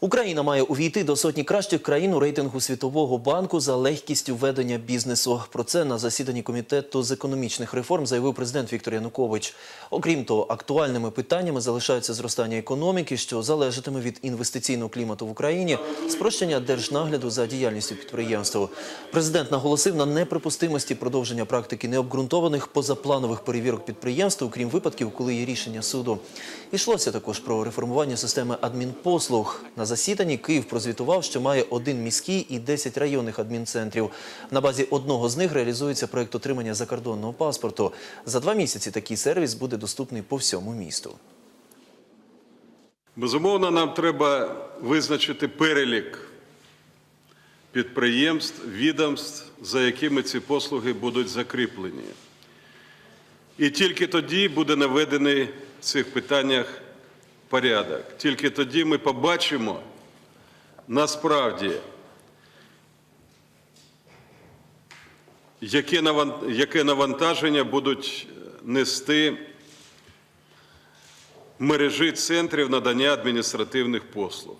Україна має увійти до сотні кращих країн у рейтингу Світового банку за легкістю ведення бізнесу. Про це на засіданні комітету з економічних реформ заявив президент Віктор Янукович. Окрім того, актуальними питаннями залишаються зростання економіки, що залежатиме від інвестиційного клімату в Україні, спрощення держнагляду за діяльністю підприємств. Президент наголосив на неприпустимості продовження практики необґрунтованих позапланових перевірок підприємств, окрім випадків, коли є рішення суду. Йшлося також про реформування системи адмінпослуг. На засіданні Київ прозвітував, що має один міський і 10 районних адмінцентрів. На базі одного з них реалізується проект отримання закордонного паспорту. За два місяці такий сервіс буде доступний по всьому місту. Безумовно, нам треба визначити перелік підприємств, відомств, за якими ці послуги будуть закріплені. І тільки тоді буде наведений в цих питаннях порядок. Тільки тоді ми побачимо насправді, яке навантаження будуть нести мережі центрів надання адміністративних послуг.